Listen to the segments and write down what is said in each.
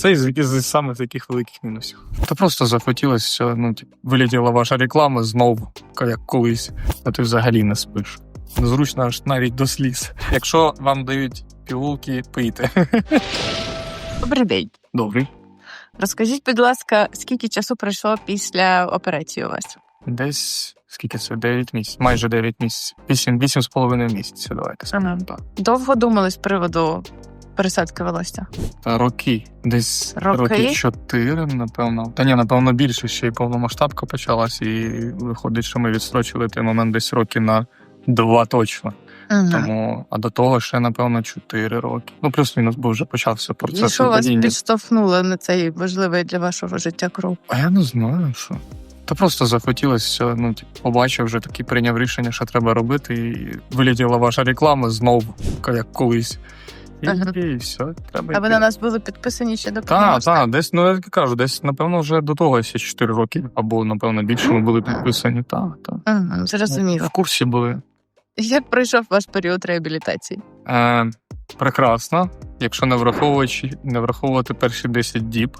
Це із, із саме таких великих мінусів. Та просто захотілося, ну, типу, вилетіла ваша реклама знову, як колись, а ти взагалі не спиш. Незручно аж навіть до сліз. Якщо вам дають пігулки, пийте. Добрий день. Добрий. Розкажіть, будь ласка, скільки часу пройшло після операції у вас? Десь скільки це? 9 місяців, майже 9 місяців. 8, 8 з половиною місяців, давайте скажемо. Ага. Так. Довго думали з приводу пересадки волосся? Та роки. Десь Роки? роки 4, напевно. Та ні, напевно, більше ще й повномасштабка почалась, і виходить, що ми відстрочили той момент десь роки на 2 точно. Угу. Тому, а до того ще, напевно, 4 роки. Ну, плюс-мінус, бо вже почався І процес що вас підштовхнуло на цей важливий для вашого життя крок? А я не знаю, що. Та просто захотілося, ну, типу, побачив вже такий прийняв рішення, що треба робити, і вилетіла ваша реклама знову, як колись. І, Ага. і все, треба. А ви йти. на нас були підписані ще до Так, так, десь, ну я так кажу, десь, напевно, вже до того ще 4 роки, або, напевно, більше ми були підписані. Так, так. Ага, зрозуміло. В курсі були. Як пройшов ваш період реабілітації? Е, прекрасно, якщо не враховувати, не враховувати перші 10 діб.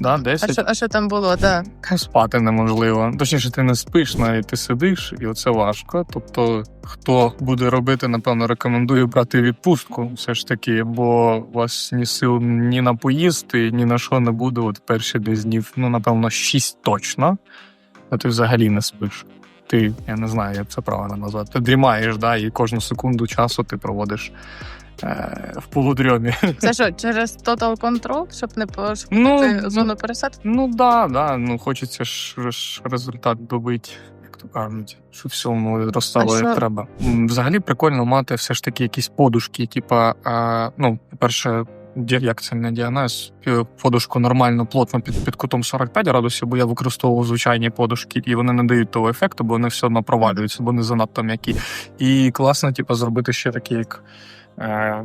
Да, А що, а що там було? Да. Спати неможливо. Точніше, ти не спиш, навіть ти сидиш, і оце важко. Тобто, хто буде робити, напевно, рекомендую брати відпустку, все ж таки, бо у вас ні сил ні на поїсти, ні на що не буде. От перші десь днів, ну напевно, 6 точно, а ти взагалі не спиш. Ти, я не знаю, як це правильно назвати. Ти дрімаєш, да, і кожну секунду часу ти проводиш е, в полудрьомі. Це що, через Total Control, щоб не пошкодити Ну, ну, зону пересадки? Ну да, да. Ну хочеться ж, ж результат добити, як то кажуть, щоб всьому А як що- треба. М, Взагалі прикольно мати все ж таки якісь подушки, типа, а, ну, по-перше, ді- як це не DNS, подушку нормально, плотно під, під кутом 45 градусів, бо я використовував звичайні подушки, і вони не дають того ефекту, бо вони все одно провалюються, бо вони занадто м'які. І класно, типу, зробити ще такі, як. Е,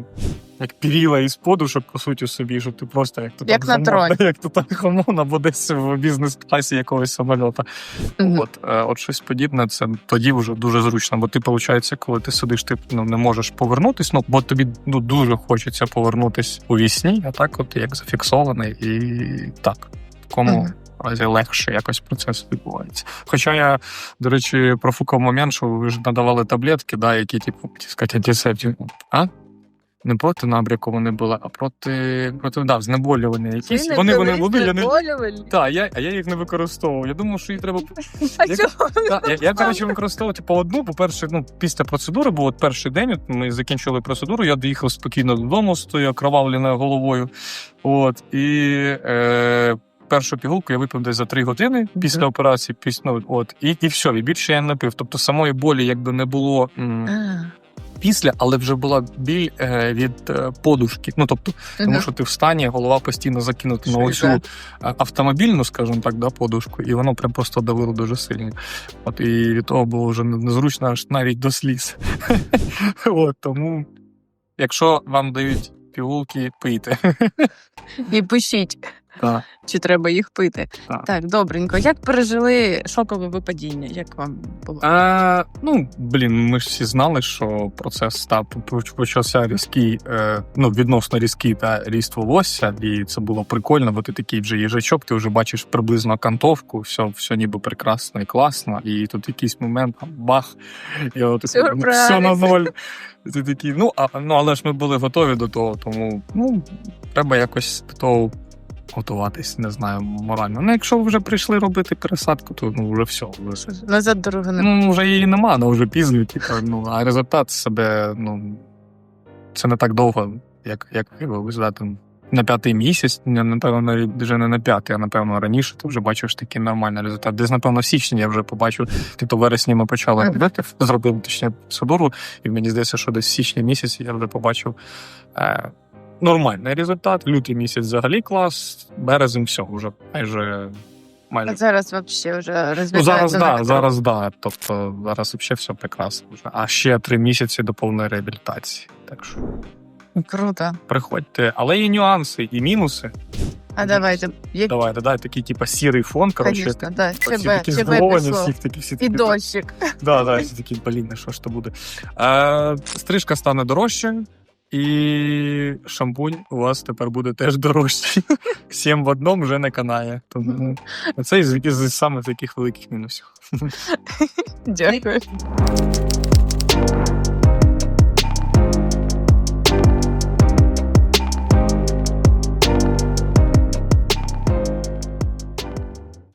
як піріла із подушок, по суті, собі, щоб ти просто як то Як на троні. як то так хамон, або десь в бізнес-класі якогось самольота. Мгм. От, е, от щось подібне, це тоді вже дуже зручно. Бо ти, виходить, коли ти сидиш, ти ну, не можеш повернутись, ну бо тобі ну, дуже хочеться повернутись у вісні, а так, от як зафіксований, і так. Такому Мгм. разі легше якось процес відбувається. Хоча я, до речі, профукав момент, що ви ж надавали таблетки, да, які, типу, сказати, антисептик. А? Не проти набряку вони були, а проти, проти да, знеболювання якісь. Ви не Вони вони були, я не так, я, а я їх не використовував. Я думав, що їх треба. А Як- чого? Та, я, я коротше використовував типу, одну. По-перше, ну, після процедури, бо от перший день от ми закінчили процедуру, я доїхав спокійно додому з тою окровавленою головою. От, і е, першу пігулку я випив десь за три години після операції, після, ну, от, і, і все, і більше я не пив. Тобто самої болі якби не було. м, Після, але вже була біль е, від е, подушки. Ну тобто, тому що ти в стані, голова постійно закинута на оцю е, автомобільну, скажімо так, да, подушку, і воно прям просто давило дуже сильно. От і від того було вже незручно аж навіть до сліз. От тому, якщо вам дають пігулки, пийте. І пишіть, Так. чи треба їх пити. Так. Так, добренько. Як пережили шокове випадіння? Як вам було? А, ну, блін, ми ж всі знали, що процес став почався різкий, е, ну, відносно різкий та ріст волосся, і це було прикольно, бо ти такий вже їжачок, ти вже бачиш приблизно кантовку, все, все ніби прекрасно і класно. І тут якийсь момент там, бах, і от ну, все на ноль. Ти такий, ну, а, ну, але ж ми були готові до того, тому ну, треба якось до того. Готуватись, не знаю, морально. Ну, якщо вже прийшли робити пересадку, то ну вже все. Вже Назад дороги не Ну, вже її нема, вона вже пізно, типу, ну, а результат себе, ну, це не так довго, як, як ви знаєте, на п'ятий місяць, напевно, навіть вже не на п'ятий, а напевно раніше, ти вже бачиш такий нормальний результат. Десь, напевно, в січні я вже побачив, тобто в вересні ми почали робити, зробили точніше процедуру, і мені здається, що десь в січні місяці я вже побачив. Е, Нормальний результат, лютий місяць взагалі клас, березень все вже майже майже А зараз взагалі вже Ну, зараз да, зараз да. Тобто зараз взагалі все прекрасно вже. А ще три місяці до повної реабілітації. Так що Круто. приходьте. Але є нюанси і мінуси. А давайте. Як... Давай, дай такий, типу, сірий фон. Коротше, Конечно, да. всі такі здивовані, всі І дощик. Да, да, всі такі, блін, ну що ж то буде. Е, стрижка стане дорожче. І шампунь у вас тепер буде теж дорожчий. Сім в одному вже не канає. Тому це із, саме таких великих мінусів. Дякую.